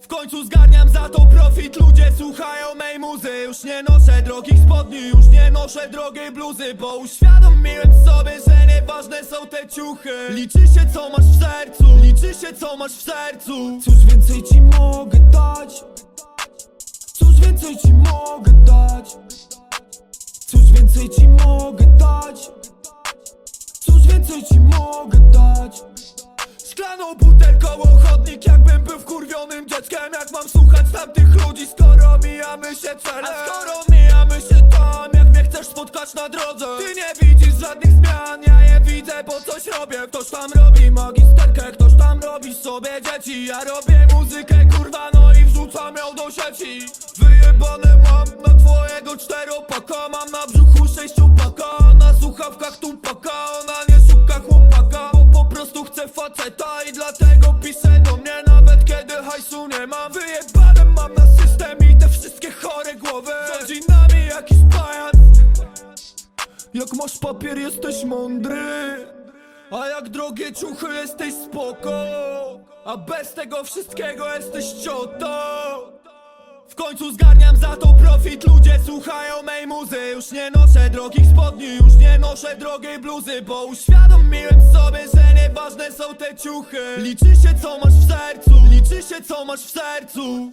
W końcu zgarniam za to profit, ludzie słuchają mej muzy Już nie noszę drogich spodni, już nie noszę drogiej bluzy Bo uświadomiłem sobie, że nieważne są te ciuchy Liczy się co masz w sercu, liczy się co masz w sercu Cóż więcej ci mogę dać? Cóż więcej ci mogę dać? Cóż więcej ci mogę dać? Cóż więcej ci mogę Szklaną butelką chodnik Jakbym był wkurwionym dzieckiem. Jak mam słuchać tamtych ludzi Skoro mijamy się celem A skoro mijamy się tam Jak mnie chcesz spotkać na drodze. Ty nie widzisz żadnych zmian Ja je widzę, bo coś robię. Ktoś tam robi magisterkę Ktoś tam robi sobie dzieci. Ja robię muzykę kurwa No i wrzucam ją do sieci. Wyjebane mam na twojego czteropaka Mam na brzuchu sześciopaka Na słuchawkach tupaka faceta I dlatego piszę do mnie Nawet kiedy hajsu nie mam. Wyjebane mam na system I te wszystkie chore głowy. Rządzi nami jakiś pajac. Jak masz papier jesteś mądry. A jak drogie ciuchy jesteś spoko. A bez tego wszystkiego jesteś ciotą w końcu zgarniam za to profit. Ludzie słuchają mej muzy. Już nie noszę drogich spodni Już nie noszę drogiej bluzy Bo uświadomiłem sobie, że nieważne są te ciuchy. Liczy się co masz w sercu. Liczy się co masz w sercu